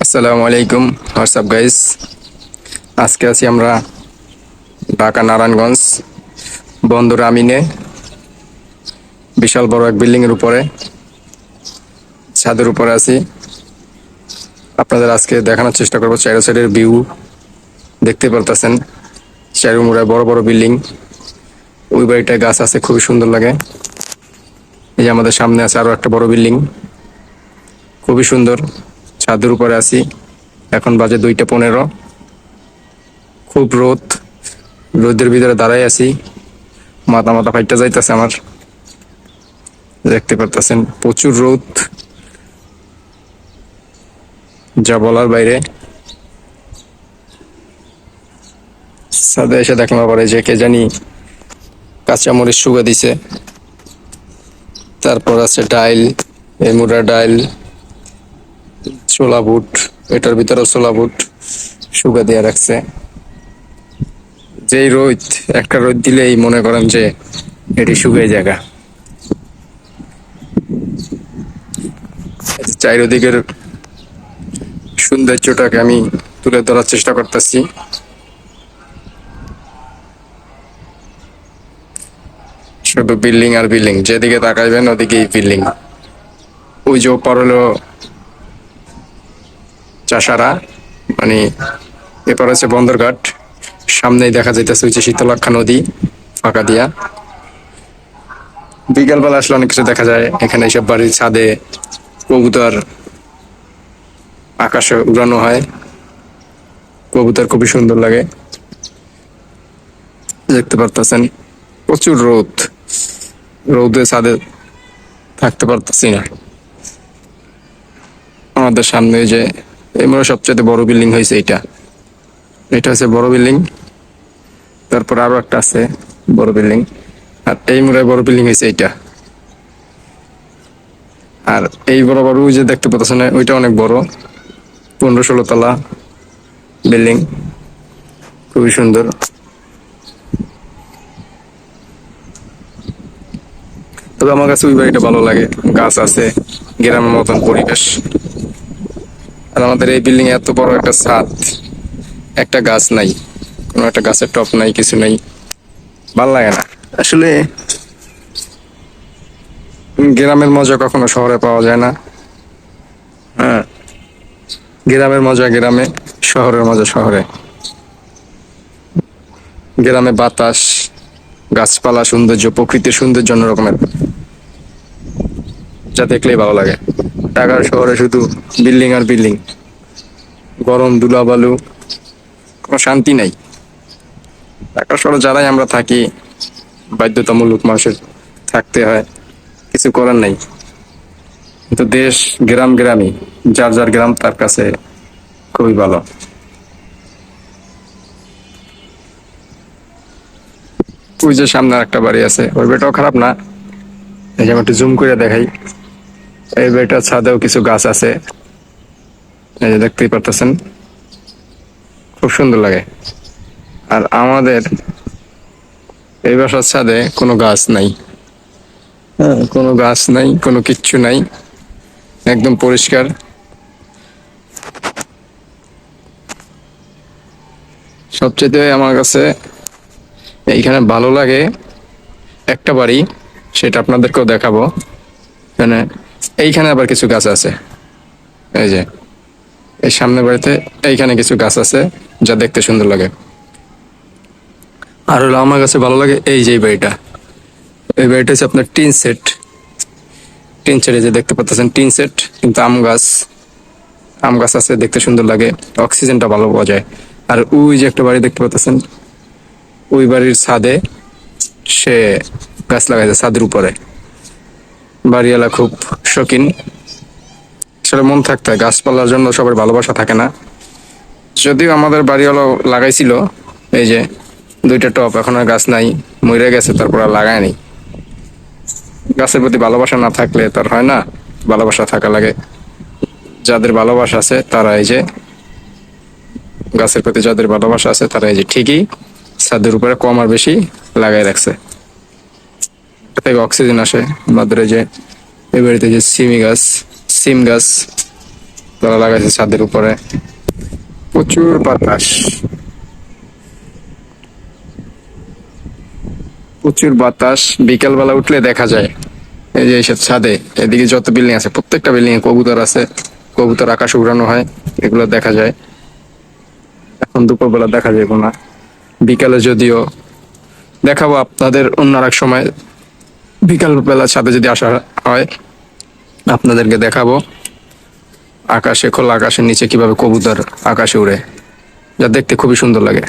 আসসালামু আলাইকুম WhatsApp guys আজকে আছি আমরা ঢাকা নারায়ণগঞ্জ বন্দর আমিনে বিশাল বড় এক বিল্ডিং এর উপরে, ছাদের উপরে আছি। আপনাদের আজকে দেখানোর চেষ্টা করব চারো সাইডের ভিউ দেখতে পারতেছেন চারো মুড়ায় বড় বড় বিল্ডিং। ওই বাড়িটায় গাছ আছে, খুবই সুন্দর লাগে। এই যে আমাদের সামনে আছে আরও একটা বড় বিল্ডিং। খুবই সুন্দর। ছাদের উপরে আছি। এখন বাজে দুইটা পনেরো। খুব রোদ। রোদের ভিতরে দাঁড়াই আছি। মাথা মাথা ফাইটটা যাইতেছে আমার। দেখতে পারতেছেন, প্রচুর রোদ। যা বলার বাইরে। সাদে এসে দেখলাম আবার যে কে জানি কাঁচামরিচ শুকা দিছে। তারপর আছে ডাইল, এমুরা ডাইল। ছোলা বুট, এটার ভিতরে ছোলা বুট শুকা দিয়ে রাখছে। যেই রোদ, একটা রোদ দিলেই মনে করেন যে এটি শুকিয়ে জায়গা চারিদিকের সৌন্দর্যটাকে আমি তুলে ধরার চেষ্টা করতেছি। শুধু বিল্ডিং আর বিল্ডিং, যেদিকে তাকাইবেন ওদিকেই বিল্ডিং। ওই যে ওপার হলো চাষারা মানে এরপর আছে বন্দরঘাট, সামনেই দেখা যাইতেছে যে শীতলাক্ষা নদী, ফাঁকা দিয়া। বিকালবেলা আসলে অনেক কিছু দেখা যায়, এখানে এইসব বাড়ির ছাদে কবুতর আকাশে উড়ানো হয়। কবুতর খুবই সুন্দর লাগে। দেখতে পারতেছেন, প্রচুর রোদ। রোদে ছাদে থাকতে পারতেছি না। আমাদের সামনে যে এই মনে সবচেয়ে বড় বিল্ডিং হয়েছে এটা। এটা হচ্ছে বড় বিল্ডিং। তারপর আরও একটা আছে বড় বিল্ডিং। আর এই মোড়ে বড় বিল্ডিং হয়েছে এইটা আর এই বড় বড় যে দেখতে পাচ্ছেন ওইটা অনেক বড়। পনেরো ষোলো তলা বিল্ডিং। খুবই সুন্দর। তবে আমার কাছে ওই বাড়িটা ভালো লাগে। গাছ আছে, গ্রামের মতন পরিবেশ। আর আমাদের এই বিল্ডিং এত বড় একটা ছাদ একটা গাছ নাই কোনো একটা গাছের টপ নাই কিছু নাই ভালো লাগে না। আসলে গ্রামের মজা কখনো শহরে পাওয়া যায় না। হ্যাঁ গ্রামের মজা গ্রামে শহরের মজা শহরে। গ্রামে বাতাস গাছপালা সৌন্দর্য প্রকৃতির সৌন্দর্য অন্য রকমের যা দেখলেই ভালো লাগে। ঢাকার শহরে শুধু বিল্ডিং আর বিল্ডিং। গরম ধুলাবালু, কোনো শান্তি নাই। ঢাকা শহরে যারাই আমরা থাকি, বাধ্যতামূলক মানুষের থাকতে হয়, কিছু করার নাই। কিন্তু দেশ গ্রাম গ্রামই, যার যার গ্রাম তার কাছে খুবই ভালো। ওই যে সামনে একটা বাড়ি আছে, ওই বাড়িটাও খারাপ না? এই যে আমি একটু জুম করে দেখাই। এই বাড়িটার ছাদেও কিছু গাছ আছে। এই যে দেখতেই পারতেছেন। খুব সুন্দর লাগে। আর আমাদের এই বাসার ছাদে কোনো গাছ নাই। হ্যাঁ। কোনো গাছ নাই কোনো কিচ্ছু নাই। একদম পরিষ্কার। সবচেয়ে আমার কাছে এইখানে ভালো লাগে একটা বাড়ি সেটা আপনাদেরকেও দেখাবো। এখানে এইখানে আবার কিছু গাছ আছে। এই যে, এই সামনের বাড়িতে এইখানে কিছু গাছ আছে যা দেখতে সুন্দর লাগে। আর হলো আমার কাছে ভালো লাগে এই যে বাড়িটা। এই বাড়িটা হচ্ছে আপনার টিন সেট। টিন সেট যে দেখতে পাচ্ছেন, টিন সেট, কিন্তু আম গাছ। আম গাছ আছে, দেখতে সুন্দর লাগে, অক্সিজেনটা ভালো পাওয়া যায়। আর ওই যে একটা বাড়ি দেখতে পাচ্ছেন, ওই বাড়ির ছাদে সে গাছ লাগাইছে, ছাদের উপরে। বাড়িওয়ালা খুব শৌখিন। আসলে মন থাকতে হয়, গাছপালার জন্য সবার ভালোবাসা থাকে না। যদিও আমাদের বাড়িওয়ালা লাগাইছিল, এই যে দুইটা টপ এখন আর গাছ নাই, মরে গেছে, তারপর আর লাগায়নি গাছের প্রতি ভালোবাসা না থাকলে তার হয় না, ভালোবাসা থাকা লাগে। যাদের ভালোবাসা আছে, তারা এই যে গাছের প্রতি যাদের ভালোবাসা আছে, তারা এই যে ঠিকই ছাদের উপরে কম আর বেশি লাগাই রাখছে। থেকে অক্সিজেন আসে, আমাদের যে এই বাড়িতে যে সিমি গাছ, সিম গাছ তারা লাগাইছে ছাদের উপরে। প্রচুর বাতাস। প্রচুর বাতাস। বিকেল বেলা উঠলে দেখা যায়, এই যে এইসব ছাদে, এদিকে যত বিল্ডিং আছে, প্রত্যেকটা বিল্ডিং এ কবুতর আছে, কবুতর আকাশে উড়ানো হয়, এগুলো দেখা যায়। এখন দুপুরবেলা দেখা যাবে না। বিকালে যদিও দেখাবো আপনাদের অন্য এক সময়। বিকাল সাথে যদি আসা হয়, আপনাদেরকে দেখাবো। আকাশে, খোলা আকাশের নিচে কীভাবে কবুতর আকাশে উড়ে। যা দেখতে খুবই সুন্দর লাগে।